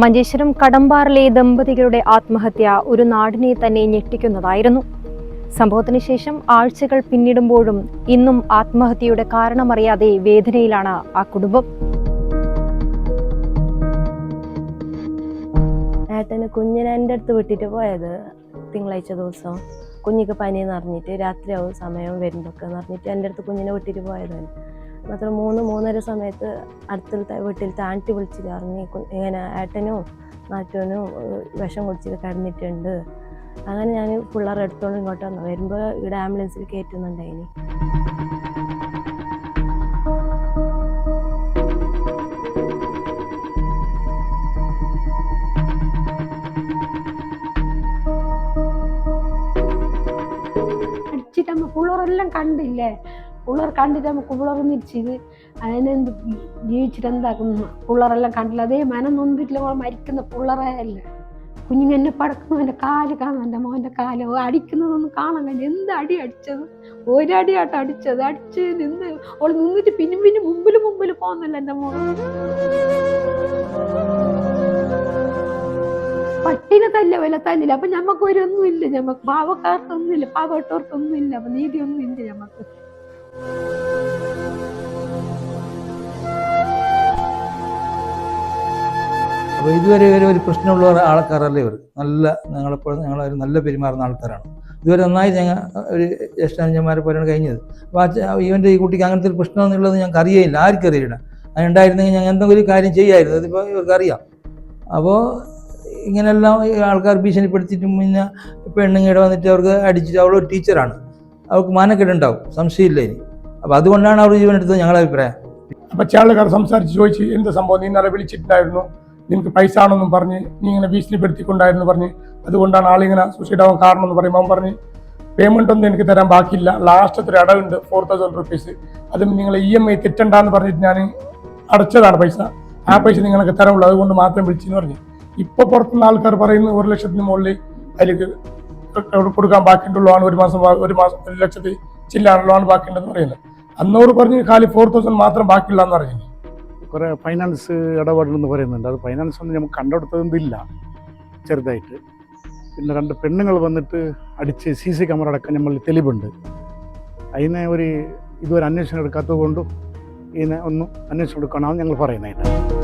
മഞ്ചേശ്വരം കടമ്പാറിലെ ദമ്പതികളുടെ ആത്മഹത്യ ഒരു നാടിനെ തന്നെ ഞെട്ടിക്കുന്നതായിരുന്നു. സംഭവത്തിന് ശേഷം ആഴ്ചകൾ പിന്നിടുമ്പോഴും ഇന്നും ആത്മഹത്യയുടെ കാരണമറിയാതെ വേദനയിലാണ് ആ കുടുംബം. ഏട്ടന് കുഞ്ഞിനെ എന്റെ അടുത്ത് വിട്ടിട്ട് പോയത് തിങ്കളാഴ്ച ദിവസം. കുഞ്ഞിക്ക് പനി നിറഞ്ഞിട്ട് രാത്രിയാവും സമയം വരുമ്പോഴൊക്കെ എന്ന് പറഞ്ഞിട്ട് എന്റെ അടുത്ത് കുഞ്ഞിനെ വിട്ടിട്ട് പോയതാണ്. മാത്രം മൂന്ന് മൂന്നര സമയത്ത് അടുത്തുള്ള വീട്ടിലത്തെ ആന്റി വിളിച്ചിട്ട് ഇറങ്ങി ഇങ്ങനെ ഏട്ടനും നാറ്റോനും വിഷം കുടിച്ചിട്ട് കിടന്നിട്ടുണ്ട്. അങ്ങനെ ഞാൻ പിള്ളേർ എടുത്തോണ്ട് ഇങ്ങോട്ട് വന്നു. വരുമ്പോൾ ഇവിടെ ആംബുലൻസിൽ കയറ്റുന്നുണ്ടായിനി അടിച്ചിട്ടമ്മ പിള്ളേരെല്ലാം കണ്ടില്ലേ? പിള്ളേർ കണ്ടിട്ട് നമുക്ക് പിള്ളേർ നിരിച്ചത് അതിനെന്ത് ജീവിച്ചിട്ട് എന്താക്കുന്നു പിള്ളേരെല്ലാം കണ്ടില്ല. അതേ മനം നൊന്തിട്ടില്ല. മോളെ മരിക്കുന്ന പിള്ളേരെ അല്ലേ. കുഞ്ഞിങ്ങനെ പടക്കുന്നു. എന്റെ കാൽ കാണാൻ എന്റെ മോന്റെ കാൽ. അടിക്കുന്നതൊന്നും കാണാൻ കഴിഞ്ഞു എന്ത് അടി അടിച്ചത്? ഒരടിയാട്ടോ അടിച്ചത്. അടിച്ച് നിന്ന് അവൾ നിന്നിട്ട് പിന്നും പിന്നും മുമ്പിൽ മുമ്പിൽ പോകുന്നില്ല എന്റെ മോൾ പട്ടിനെ തല്ല വില തല്ലില്ല. അപ്പൊ ഞമ്മക്ക് പാവക്കാർക്കൊന്നും ഇല്ല. പാവട്ടവർക്കൊന്നും ഇല്ല. അപ്പൊ നീതി ഒന്നും ഇല്ല ഞമ്മക്ക്. അപ്പോൾ ഇതുവരെ ഇവർ ഒരു പ്രശ്നമുള്ള ആൾക്കാരല്ല ഇവർ നല്ല ഞങ്ങളെപ്പോഴും ഞങ്ങളൊരു നല്ല പെരുമാറുന്ന ആൾക്കാരാണ്. ഇതുവരെ നന്നായി ഞങ്ങൾ ഒരു ജ്യേഷ്ഠാനുജന്മാരെ പോലെയാണ് കഴിഞ്ഞത്. അപ്പോൾ ഇവന്റെ ഈ കുട്ടിക്ക് അങ്ങനത്തെ ഒരു പ്രശ്നം എന്നുള്ളത് ഞങ്ങൾക്ക് അറിയില്ല ആർക്കറിയില്ല അതുണ്ടായിരുന്നെങ്കിൽ ഞങ്ങൾ എന്തെങ്കിലും കാര്യം ചെയ്യായിരുന്നു. അതിപ്പോൾ ഇവർക്ക് അറിയാം. അപ്പോൾ ഇങ്ങനെല്ലാം ആൾക്കാർ ഭീഷണിപ്പെടുത്തിയിട്ട് മുന്നേ പെണ്ണുങ്ങയുടെ വന്നിട്ട് അവർക്ക് അടിച്ചിട്ട് അവളൊരു ടീച്ചറാണ്. അവർക്ക് മാനക്കെട്ടുണ്ടാവും സംശയമില്ല ഇനി. അപ്പോൾ അതുകൊണ്ടാണ് അവർ ജീവൻ എടുത്തത് ഞങ്ങളുടെ അഭിപ്രായം. അപ്പൊ ചേളക്കാർ സംസാരിച്ച് ചോദിച്ചു എന്ത് സംഭവം? നീ ഇന്നലെ വിളിച്ചിട്ടുണ്ടായിരുന്നു. നിനക്ക് പൈസ ആണെന്നും പറഞ്ഞ് നീ ഇങ്ങനെ ഭീഷണിപ്പെടുത്തിക്കൊണ്ടായിരുന്നു പറഞ്ഞ്. അതുകൊണ്ടാണ് ആളിങ്ങനെ സൂസൈഡ് ആവാൻ കാരണം എന്ന് പറയുമ്പോൾ അവൻ പറഞ്ഞ് പേയ്മെന്റ് ഒന്നും എനിക്ക് തരാൻ ബാക്കിയില്ല. ലാസ്റ്റ് ഒരു അടവുണ്ട് ഫോർ തൗസൻഡ് റുപ്പീസ് അതും നിങ്ങൾ ഇ എം ഐ തെറ്റണ്ടെന്ന് പറഞ്ഞിട്ട് ഞാൻ അടച്ചതാണ് പൈസ. ആ പൈസ നിങ്ങൾക്ക് തരമുള്ളൂ അതുകൊണ്ട് മാത്രം വിളിച്ചെന്ന് പറഞ്ഞു. ഇപ്പൊ പുറത്തുനിന്ന് ആൾക്കാർ പറയുന്നു ഒരു ലക്ഷത്തിന് മുകളിൽ അതിലേക്ക് കൊടുക്കാൻ ബാക്കിയുണ്ടല്ലോ ആണ് ഒരു മാസം ഒരു മാസം ഒരു ലക്ഷത്തി ചില്ലാണല്ലോ ആണ് ബാക്കിയുണ്ടെന്ന് പറയുന്നത്. അന്നൂറ് പറഞ്ഞ് കാലി ഫോർ തൗസൻഡ് മാത്രം ബാക്കിയുള്ള എന്ന് പറഞ്ഞു കുറേ ഫൈനാൻസ് ഇടപാടുകളെന്ന് പറയുന്നുണ്ട്. അത് ഫൈനാൻസ് ഒന്നും നമുക്ക് കണ്ടെടുത്തതൊന്നുമില്ല ചെറുതായിട്ട്. പിന്നെ രണ്ട് പെണ്ണുങ്ങൾ വന്നിട്ട് അടിച്ച് സി സി ക്യാമറ അടക്കം നമ്മൾ തെളിവുണ്ട്. അതിനെ ഒരു ഇതുവരെ അന്വേഷണം എടുക്കാത്തത് കൊണ്ടും ഇതിനെ ഒന്ന് അന്വേഷണം എടുക്കണമെന്ന് ഞങ്ങൾ പറയുന്നതായിട്ട്